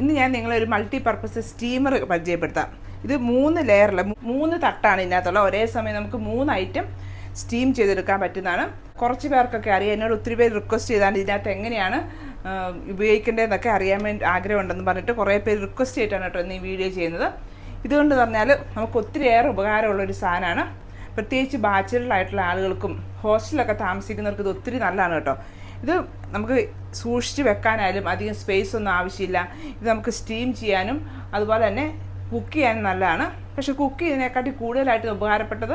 ഇന്ന് ഞാൻ നിങ്ങളെ ഒരു മൾട്ടി പർപ്പസ് സ്റ്റീമർ പരിചയപ്പെടുത്താം. ഇത് മൂന്ന് ലെയറിൽ മൂന്ന് തട്ടാണ് ഇതിനകത്തുള്ള. ഒരേ സമയം നമുക്ക് മൂന്ന് ഐറ്റം സ്റ്റീം ചെയ്തെടുക്കാൻ പറ്റുന്നതാണ്. കുറച്ച് പേർക്കൊക്കെ അറിയാം. എന്നോട് ഒത്തിരി പേര് റിക്വസ്റ്റ് ചെയ്താണ് ഇതിനകത്ത് എങ്ങനെയാണ് ഉപയോഗിക്കേണ്ടതെന്നൊക്കെ അറിയാൻ വേണ്ടി ആഗ്രഹമുണ്ടെന്ന് പറഞ്ഞിട്ട് കുറേ പേര് റിക്വസ്റ്റ് ചെയ്തിട്ടാണ് കേട്ടോ ഇന്ന് ഈ വീഡിയോ ചെയ്യുന്നത്. ഇതുകൊണ്ട് പറഞ്ഞാൽ നമുക്ക് ഒത്തിരിയേറെ ഉപകാരമുള്ള ഒരു സാധനമാണ്. പ്രത്യേകിച്ച് ബാച്ചിലറായിട്ടുള്ള ആളുകൾക്കും ഹോസ്റ്റലിലൊക്കെ താമസിക്കുന്നവർക്ക് ഇത് ഒത്തിരി നല്ലതാണ് കേട്ടോ. ഇത് നമുക്ക് സൂക്ഷിച്ച് വെക്കാനായാലും അധികം സ്പേസ് ഒന്നും ആവശ്യമില്ല. ഇത് നമുക്ക് സ്റ്റീം ചെയ്യാനും അതുപോലെ തന്നെ കുക്ക് ചെയ്യാനും നല്ലതാണ്. പക്ഷേ കുക്ക് ചെയ്യുന്നതിനെക്കാട്ടി കൂടുതലായിട്ട് ഉപകാരപ്പെട്ടത്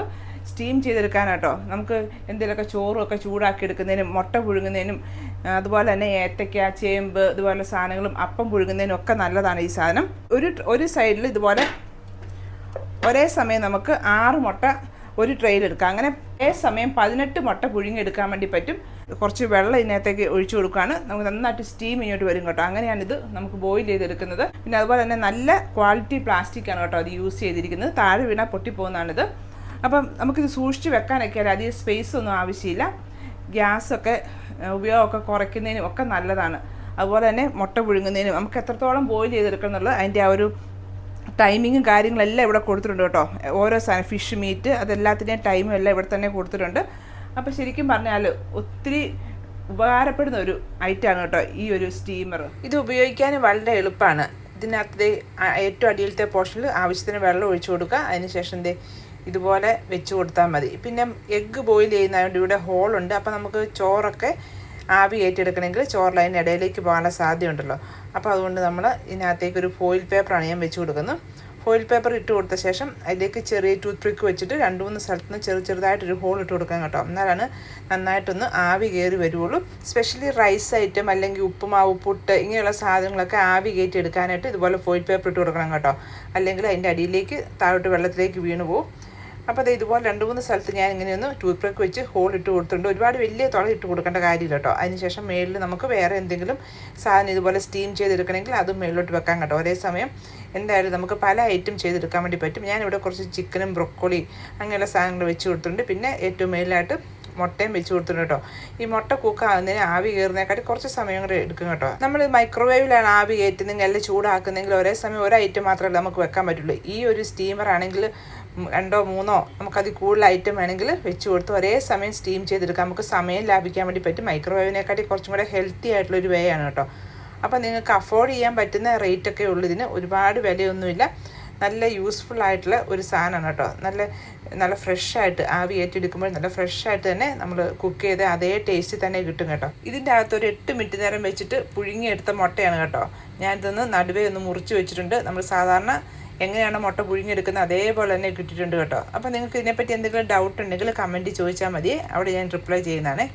സ്റ്റീം ചെയ്തെടുക്കാനാട്ടോ. നമുക്ക് എന്തെങ്കിലുമൊക്കെ ചോറും ഒക്കെ ചൂടാക്കി എടുക്കുന്നതിനും മുട്ട പുഴുങ്ങുന്നതിനും അതുപോലെ തന്നെ ഏത്തയ്ക്ക ചേമ്പ് ഇതുപോലെ സാധനങ്ങളും അപ്പം പുഴുങ്ങുന്നതിനും ഒക്കെ നല്ലതാണ് ഈ സാധനം. ഒരു ഒരു സൈഡിൽ ഇതുപോലെ ഒരേ സമയം നമുക്ക് ആറ് മുട്ട ഒരു ട്രെയിൽ എടുക്കാം. അങ്ങനെ ഒരേ സമയം പതിനെട്ട് മുട്ട പുഴുങ്ങിയെടുക്കാൻ വേണ്ടി പറ്റും. കുറച്ച് വെള്ളം ഇതിനകത്തേക്ക് ഒഴിച്ചു കൊടുക്കുകയാണ് നമുക്ക് നന്നായിട്ട് സ്റ്റീം ഇങ്ങോട്ട് വരും കേട്ടോ. അങ്ങനെയാണിത് നമുക്ക് ബോയിൽ ചെയ്തെടുക്കുന്നത്. പിന്നെ അതുപോലെ തന്നെ നല്ല ക്വാളിറ്റി പ്ലാസ്റ്റിക് ആണ് കേട്ടോ അത് യൂസ് ചെയ്തിരിക്കുന്നത്. താഴെ വീണാൽ പൊട്ടിപ്പോകുന്നതാണിത് അപ്പം നമുക്കിത് സൂക്ഷിച്ച് വെക്കാനൊക്കെ അധികം സ്പേസ് ഒന്നും ആവശ്യമില്ല. ഗ്യാസൊക്കെ ഉപയോഗമൊക്കെ കുറയ്ക്കുന്നതിനും ഒക്കെ നല്ലതാണ്. അതുപോലെ തന്നെ മുട്ട പുഴുങ്ങുന്നതിനും നമുക്ക് എത്രത്തോളം ബോയിൽ ചെയ്തെടുക്കണം എന്നുള്ളത് അതിന്റെ ആ ഒരു ടൈമിങ്ങും കാര്യങ്ങളെല്ലാം ഇവിടെ കൊടുത്തിട്ടുണ്ട് കേട്ടോ. ഓരോ സാധനം ഫിഷ് മീറ്റ് അതെല്ലാത്തിന്റെയും ടൈമും എല്ലാം ഇവിടെ തന്നെ കൊടുത്തിട്ടുണ്ട്. അപ്പോൾ ശരിക്കും പറഞ്ഞാൽ ഒത്തിരി ഉപകാരപ്പെടുന്ന ഒരു ഐറ്റമാണ് കേട്ടോ ഈ ഒരു സ്റ്റീമർ ഇത് ഉപയോഗിക്കാൻ വളരെ എളുപ്പമാണ്. ഇതിനകത്ത് ഏറ്റവും അടിയിലത്തെ പോർഷനിൽ ആവശ്യത്തിന് വെള്ളം ഒഴിച്ചു കൊടുക്കുക. അതിനുശേഷം ദേ ഇതുപോലെ വെച്ച് കൊടുത്താൽ മതി. പിന്നെ എഗ്ഗ് ബോയിൽ ചെയ്യുന്നതുകൊണ്ട് ഇവിടെ ഹോളുണ്ട് അപ്പോൾ നമുക്ക് ചോറൊക്കെ ആവി ഏറ്റെടുക്കണമെങ്കിൽ ചോറിൽ അതിന്റെ ഇടയിലേക്ക് പോകാനുള്ള സാധ്യതയുണ്ടല്ലോ. അപ്പോൾ അതുകൊണ്ട് നമ്മൾ ഇതിനകത്തേക്ക് ഒരു ഫോയിൽ പേപ്പറാണ് ഞാൻ വെച്ച് കൊടുക്കുന്നത്. ഫോയിൽ പേപ്പർ ഇട്ട് കൊടുത്ത ശേഷം അതിലേക്ക് ചെറിയ ടൂത്ത് പിക്ക് വെച്ചിട്ട് രണ്ട് മൂന്ന് സ്ഥലത്ത് നിന്ന് ചെറു ചെറുതായിട്ടൊരു ഹോൾ ഇട്ട് കൊടുക്കാൻ കേട്ടോ. എന്നാലാണ് നന്നായിട്ടൊന്ന് ആവി കയറി വരുള്ളൂ സ്പെഷ്യലി റൈസ് ഐറ്റം അല്ലെങ്കിൽ ഉപ്പുമാവ് പുട്ട് ഇങ്ങനെയുള്ള സാധനങ്ങളൊക്കെ ആവി കയറ്റി എടുക്കാനായിട്ട് ഇതുപോലെ ഫോയിൽ പേപ്പർ ഇട്ട് കൊടുക്കണം കേട്ടോ. അല്ലെങ്കിൽ അതിന്റെ അടിയിലേക്ക് താഴോട്ട് വെള്ളത്തിലേക്ക് വീണു പോകും അപ്പോൾ അത് ഇതുപോലെ രണ്ട് മൂന്ന് സ്ഥലത്ത് ഞാൻ ഇങ്ങനെ ഒന്ന് ടൂത്ത് പിക്ക് വെച്ച് ഹോൾ ഇട്ട് കൊടുത്തിട്ടുണ്ട്. ഒരുപാട് വലിയ തുള ഇട്ട് കൊടുക്കേണ്ട കാര്യമില്ല കേട്ടോ. അതിനുശേഷം മേളിൽ നമുക്ക് വേറെ എന്തെങ്കിലും സാധനം ഇതുപോലെ സ്റ്റീം ചെയ്തെടുക്കണമെങ്കിൽ അതും മേളിലോട്ട് വെക്കാൻ കേട്ടോ. ഒരേ സമയം എന്തായാലും നമുക്ക് പല ഐറ്റം ചെയ്തെടുക്കാൻ വേണ്ടി പറ്റും. ഞാനിവിടെ കുറച്ച് ചിക്കനും ബ്രൊക്കോളി അങ്ങനെയുള്ള സാധനങ്ങൾ വെച്ച് കൊടുത്തിട്ടുണ്ട്. പിന്നെ ഏറ്റവും മേളിലായിട്ട് മുട്ടയും വെച്ച് കൊടുത്തിട്ടുണ്ട് കേട്ടോ. ഈ മുട്ട കുക്കാകുന്നതിന് ആവി കയറുന്നതിനെക്കാട്ടി കുറച്ച് സമയം കൂടെ എടുക്കും കേട്ടോ. നമ്മൾ മൈക്രോവേവിലാണ് ആവി കയറ്റുന്നെങ്കിൽ അല്ലെങ്കിൽ ചൂടാക്കുന്നെങ്കിൽ ഒരേ സമയം ഒരു ഐറ്റം മാത്രമല്ല നമുക്ക് വെക്കാൻ പറ്റുള്ളൂ. ഈ ഒരു സ്റ്റീമർ ആണെങ്കിൽ രണ്ടോ മൂന്നോ നമുക്കതിൽ കൂടുതൽ ഐറ്റം വേണമെങ്കിൽ വെച്ച് കൊടുത്ത് ഒരേ സമയം സ്റ്റീം ചെയ്തെടുക്കാം. നമുക്ക് സമയം ലാഭിക്കാൻ വേണ്ടി പറ്റും. മൈക്രോവേവിനെക്കാട്ടി കുറച്ചും കൂടെ ഹെൽത്തി ആയിട്ടുള്ള ഒരു വേ ആണ് കേട്ടോ. അപ്പോൾ നിങ്ങൾക്ക് അഫോർഡ് ചെയ്യാൻ പറ്റുന്ന റേറ്റ് ഒക്കെ ഉള്ളൂ. ഇതിന് ഒരുപാട് വിലയൊന്നുമില്ല. നല്ല യൂസ്ഫുൾ ആയിട്ടുള്ള ഒരു സാധനമാണ് കേട്ടോ. നല്ല നല്ല ഫ്രഷ് ആയിട്ട് ആവി ഏറ്റെടുക്കുമ്പോൾ നല്ല ഫ്രഷ് ആയിട്ട് തന്നെ നമ്മൾ കുക്ക് ചെയ്ത് അതേ ടേസ്റ്റ് തന്നെ കിട്ടും കേട്ടോ. ഇതിന്റെ അകത്ത് ഒരു എട്ട് മിനിറ്റ് നേരം വെച്ചിട്ട് പുഴുങ്ങിയെടുത്ത മുട്ടയാണ് കേട്ടോ. ഞാനിതൊന്ന് നടുവേ ഒന്ന് മുറിച്ച് വെച്ചിട്ടുണ്ട്. നമ്മൾ സാധാരണ എങ്ങനെയാണ് മുട്ട പുഴുങ്ങിയെടുക്കുന്നത് അതേപോലെ തന്നെ കിട്ടിയിട്ടുണ്ട് കേട്ടോ. അപ്പോൾ നിങ്ങൾക്ക് ഇതിനെപ്പറ്റി എന്തെങ്കിലും ഡൗട്ട് ഉണ്ടെങ്കിൽ കമന്റ് ചോദിച്ചാൽ മതി. അവിടെ ഞാൻ റിപ്ലൈ ചെയ്യുന്നതാണേ.